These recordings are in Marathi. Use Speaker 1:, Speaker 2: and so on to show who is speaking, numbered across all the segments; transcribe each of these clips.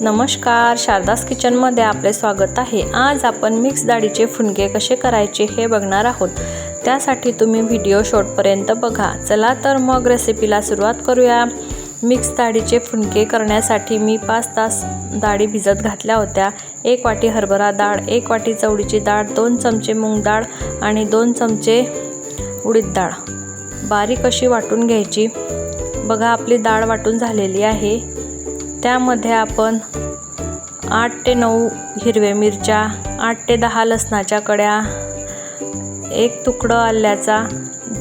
Speaker 1: नमस्कार शारदास किचनमध्ये आपले स्वागत आहे. आज आपण मिक्स डाळीचे फुणके कसे करायचे हे बघणार आहोत. त्यासाठी तुम्ही व्हिडिओ शॉर्टपर्यंत बघा. चला तर मग रेसिपीला सुरुवात करूया. मिक्स डाळीचे फुनके करण्यासाठी मी पाच तास डाळी भिजत घातल्या होत्या. एक वाटी हरभरा डाळ एक वाटी चवळीची डाळ दोन चमचे मूग डाळ आणि दोन चमचे उडीद डाळ. बारीक अशी वाटून घ्यायची. बघा आपली डाळ वाटून झालेली आहे. त्यामध्ये आपण आठ ते नऊ हिरव्या मिरच्या आठ ते दहा लसणाच्या कड्या एक तुकडं आल्याचा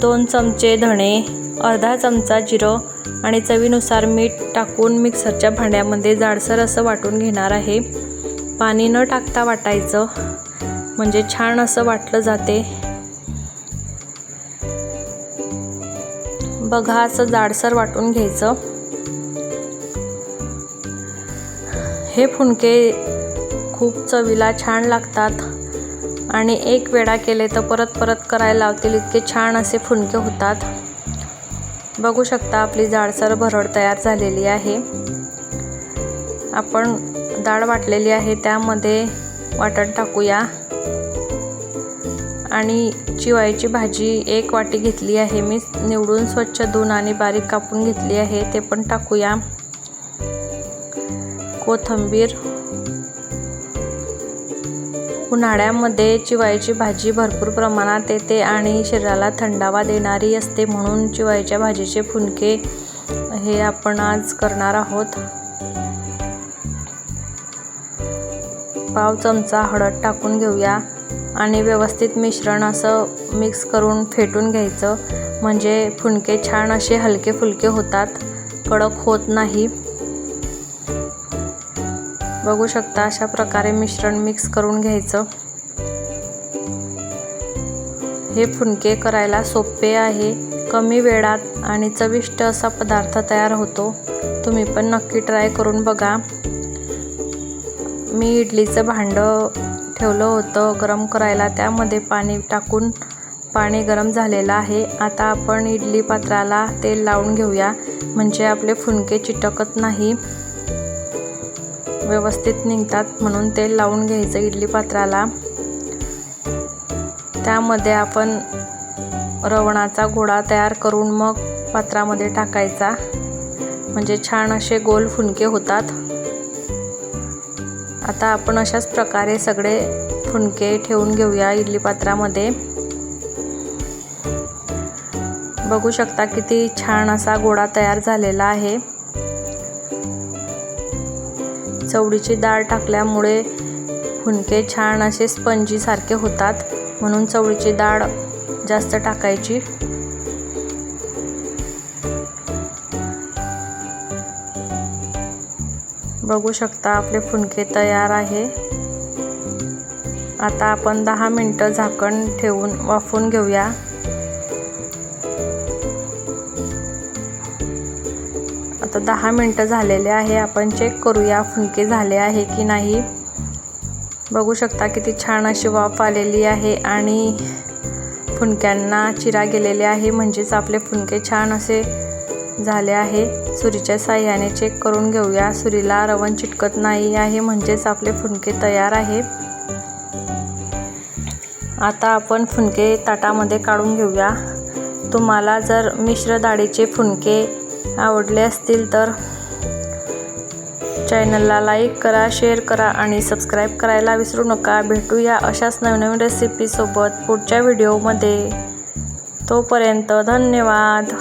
Speaker 1: दोन चमचे धणे अर्धा चमचा जिरं आणि चवीनुसार मीठ टाकून मिक्सरच्या भांड्यामध्ये जाडसर असं वाटून घेणार आहे. पाणी न टाकता वाटायचं म्हणजे छान असं वाटलं जाते. बघा असं जाडसर वाटून घ्यायचं. हे फुणके खूप चवीला छान लागतात. आणि एक वेळा केले तर परत परत करायला लावतील इतके छान असे फुणके होतात. बघू शकता आपली जाडसर भरड तयार झालेली आहे. आपण डाळ वाटलेली आहे त्यामध्ये वाटण टाकूया. आणि चिवायची भाजी एक वाटी घेतली आहे मी. निवडून स्वच्छ धुवून आणि बारीक कापून घेतली आहे ते पण टाकूया. कोथंबीर उन्हाळ्यामध्ये चिवायची भाजी भरपूर प्रमाणात येते आणि शरीराला थंडावा देणारी असते म्हणून चिवायच्या भाजीचे फुनके हे आपण आज करणार आहोत. पाव चमचा हळद टाकून घेऊया आणि व्यवस्थित मिश्रण असं मिक्स करून फेटून घ्यायचं. म्हणजे फुनके छान असे हलके फुलके होतात कडक होत नाही. बघू शकता अशा प्रकारे मिश्रण मिक्स करून घ्यायचं. हे फुनके करायला सोपे आहे कमी वेळात आणि चविष्ट असा पदार्थ तयार होतो. तुम्ही पण नक्की ट्राय करून बघा. मी इडलीचं भांडं ठेवलं होतं गरम करायला त्यामध्ये पाणी टाकून पाणी गरम झालेलं आहे. आता आपण इडली पात्राला तेल लावून घेऊया म्हणजे आपले फुनके चिटकत नाही. व्यवस्थित निघतात म्हणून तेल लावून घ्यायचं इडली पात्राला. त्यामध्ये आपण रवणाचा गोळा तयार करून मग पात्रामध्ये टाकायचा. म्हणजे छान असे गोल फुनके होतात. आता आपण अशाच प्रकारे सगळे फुनके ठेवून घेऊया इडली पात्रामध्ये. बघू शकता किती छान असा गोळा तयार झालेला आहे. चवळीची डाळ टाकल्यामुळे फुनके छान असे स्पंजीसारखे होतात म्हणून चवळीची डाळ जास्त टाकायची. बघू शकता आपले फुनके तयार आहे. आता आपण दहा मिनटं झाकण ठेवून वाफून घेऊया. दहा मिनटं झालेले आहे. आपण चेक करूया फुलके झाले आहे की नाही. बघू शकता किती छान अशी वाफ आलेली आहे आणि फुनक्यांना चिरा गेलेले आहे. म्हणजेच आपले फुनके छान असे झाले आहे. सुरीच्या साह्याने चेक करून घेऊया. सुरीला रवण चिटकत नाही आहे म्हणजेच आपले फुनके तयार आहे. आता आपण फुनके ताटामध्ये काढून घेऊया. तुम्हाला जर मिश्र डाळीचे फुनके आवडले असतील तर चॅनलला लाईक करा शेअर करा आणि सबस्क्राईब करायला विसरू नका. भेटूया अशाच नवनवीन रेसिपीसोबत पुढच्या व्हिडिओमध्ये तोपर्यंत धन्यवाद.